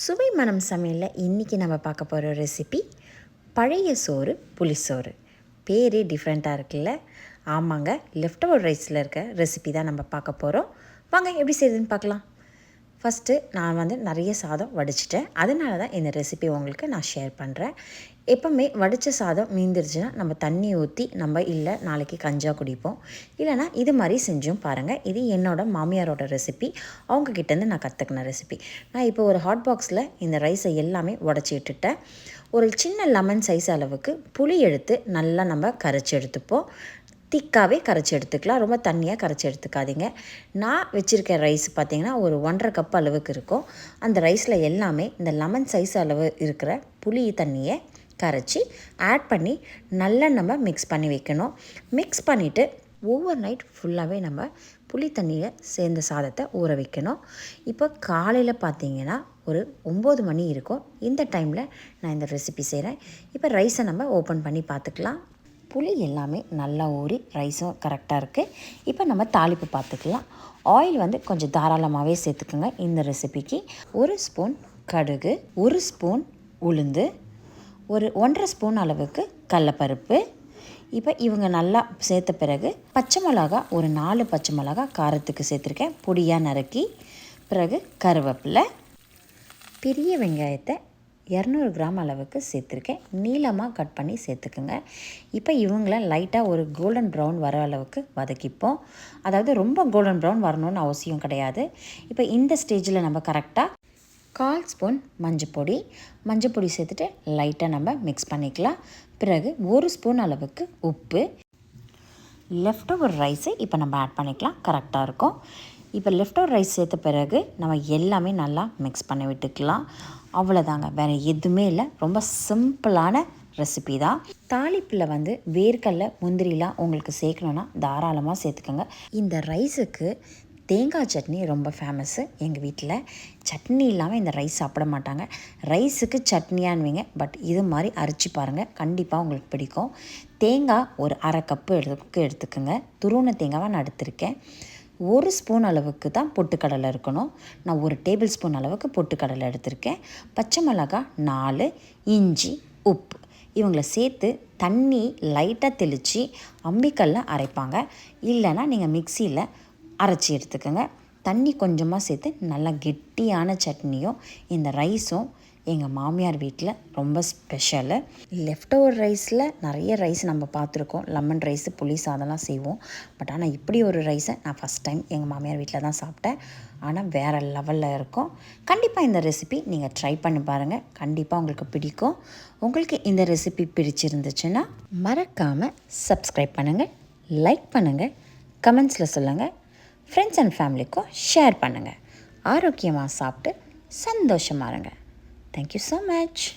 சுவை மனம் சமையலில் இன்றைக்கி நம்ம பார்க்க போகிற ரெசிபி பழைய சோறு புளிசோறு பேரே டிஃப்ரெண்ட்டாக இருக்குல்ல? ஆமாங்க லெஃப்ட் ஓவர் ரைஸில் இருக்க ரெசிபி தான் நம்ம பார்க்க போகிறோம் வாங்க எப்படி செய்யுதுன்னு பார்க்கலாம். ஃபஸ்ட்டு நான் வந்து நிறைய சாதம் வடிச்சிட்டேன். அதனால தான் இந்த ரெசிபி உங்களுக்கு நான் ஷேர் பண்ணுறேன் எப்போவுமே வடித்த சாதம் மீந்துருச்சுன்னா நம்ம தண்ணி ஊற்றி நம்ம இல்லை நாளைக்கு கஞ்சா குடிப்போம். இல்லைனா இது மாதிரி செஞ்சும் பாருங்கள் இது என்னோட மாமியாரோட ரெசிபி அவங்கக்கிட்டேருந்து நான் கற்றுக்கின ரெசிபி நான் இப்போ ஒரு ஹாட் பாக்ஸில் இந்த ரைஸை எல்லாமே உடச்சி விட்டுட்டேன். ஒரு சின்ன லெமன் சைஸ் அளவுக்கு புளி எடுத்து நல்லா நம்ம கரைச்சி எடுத்துப்போம். திக்காகவே கரைச்சி எடுத்துக்கலாம். ரொம்ப தண்ணியாக கரைச்சி எடுத்துக்காதீங்க. நான் வச்சுருக்க ரைஸ் பார்த்திங்கன்னா ஒரு ஒன்றரை கப் அளவுக்கு இருக்கும். அந்த ரைஸில் எல்லாமே இந்த லெமன் சைஸ் அளவு இருக்கிற புளி தண்ணியை கரைச்சி ஆட் பண்ணி நல்லா நம்ம மிக்ஸ் பண்ணி வைக்கணும். மிக்ஸ் பண்ணிவிட்டு ஓவர் நைட் ஃபுல்லாகவே நம்ம புளி தண்ணியை சேர்ந்த சாதத்தை ஊற வைக்கணும். இப்போ காலையில் பார்த்தீங்கன்னா ஒரு ஒம்பது மணி இருக்கும். இந்த டைமில் நான் இந்த ரெசிபி செய்கிறேன் இப்போ ரைஸை நம்ம ஓப்பன் பண்ணி பார்த்துக்கலாம் புளி எல்லாமே நல்லா ஊறி ரைஸும் கரெக்டாக இருக்குது இப்போ நம்ம தாளிப்பு பார்த்துக்கலாம். ஆயில் வந்து கொஞ்சம் தாராளமாகவே சேர்த்துக்குங்க இந்த ரெசிபிக்கு ஒரு ஸ்பூன் கடுகு ஒரு ஸ்பூன் உளுந்து ஒரு ஒன்றரை ஸ்பூன் அளவுக்கு கடலப்பருப்பு. இப்போ இவங்க நல்லா சேர்த்த பிறகு பச்சை மிளகா ஒரு நாலு பச்சை மிளகா காரத்துக்கு சேர்த்துருக்கேன். பொடியாக நறுக்கி பிறகு கருவேப்பிலை பெரிய வெங்காயத்தை இரநூறு கிராம் அளவுக்கு சேர்த்துருக்கேன். நீளமாக கட் பண்ணி சேர்த்துக்குங்க. இப்போ இவங்கள லைட்டாக ஒரு கோல்டன் ப்ரௌன் வர அளவுக்கு வதக்கிப்போம். அதாவது ரொம்ப கோல்டன் ப்ரௌன் வரணும்னு அவசியம் கிடையாது. இப்போ இந்த ஸ்டேஜில் நம்ம கரெக்டாக கால் ஸ்பூன் மஞ்சப்பொடி மஞ்சப்பொடி சேர்த்துட்டு லைட்டாக நம்ம மிக்ஸ் பண்ணிக்கலாம். பிறகு ஒரு ஸ்பூன் அளவுக்கு உப்பு. லெஃப்ட் ஓவர் ரைஸை இப்போ நம்ம ஆட் பண்ணிக்கலாம். கரெக்டாக இருக்கும். இப்போ லெஃப்ட் ஓவர் ரைஸ் சேர்த்த பிறகு நம்ம எல்லாமே நல்லா மிக்ஸ் பண்ணி விட்டுக்கலாம். அவ்வளோதாங்க வேறு எதுவுமே இல்லை. ரொம்ப சிம்பிளான ரெசிபி தான். தாளிப்பில் வந்து வேர்க்கடல முந்திரிலாம் உங்களுக்கு சேர்க்கணுன்னா தாராளமாக சேர்த்துக்கோங்க. இந்த ரைஸுக்கு தேங்காய் சட்னி ரொம்ப ஃபேமஸ்ஸு எங்கள் வீட்டில் சட்னி இல்லாமல் இந்த ரைஸ் சாப்பிட மாட்டாங்க. ரைஸுக்கு சட்னியான்வீங்க. பட் இது மாதிரி அரைச்சி பாருங்கள் கண்டிப்பாக உங்களுக்கு பிடிக்கும். தேங்காய் ஒரு அரை கப்பு எடுத்து எடுத்துக்கோங்க. துருவன தேங்காவை நான் எடுத்திருக்கேன். ஒரு ஸ்பூன் அளவுக்கு தான் பொட்டுக்கடலை இருக்கணும். நான் ஒரு டேபிள் ஸ்பூன் அளவுக்கு பொட்டுக்கடலை எடுத்திருக்கேன். பச்சை மிளகாய் நாலு இஞ்சி உப்பு. இவங்களை சேர்த்து தண்ணி லைட்டாக தெளித்து அம்மிக்கல்ல அரைப்பாங்க. இல்லைன்னா நீங்கள் மிக்சியில் அரைச்சி எடுத்துக்கோங்க. தண்ணி கொஞ்சமாக சேர்த்து நல்லா கெட்டியான சட்னியும் இந்த ரைஸும் எங்கள் மாமியார் வீட்டில் ரொம்ப ஸ்பெஷலு. லெஃப்ட் ஓவர் ரைஸில் நிறைய ரைஸ் நம்ம பார்த்துருக்கோம் லெமன் ரைஸு புளி சாதம்லாம் செய்வோம். பட் ஆனால் இப்படி ஒரு ரைஸை நான் ஃபஸ்ட் டைம் எங்கள் மாமியார் வீட்டில் தான் சாப்பிட்டேன். ஆனால் வேறு லெவலில் இருக்கும். கண்டிப்பாக இந்த ரெசிபி நீங்கள் ட்ரை பண்ணி பாருங்கள் கண்டிப்பாக உங்களுக்கு பிடிக்கும். உங்களுக்கு இந்த ரெசிபி பிடிச்சிருந்துச்சுன்னா மறக்காமல் சப்ஸ்கிரைப் பண்ணுங்கள் லைக் பண்ணுங்கள் கமெண்ட்ஸில் சொல்லுங்கள் ஃப்ரெண்ட்ஸ் அண்ட் ஃபேமிலிக்கும் ஷேர் பண்ணுங்கள் ஆரோக்கியமாக சாப்பிட்டு சந்தோஷமாக இருங்க. Thank you so much.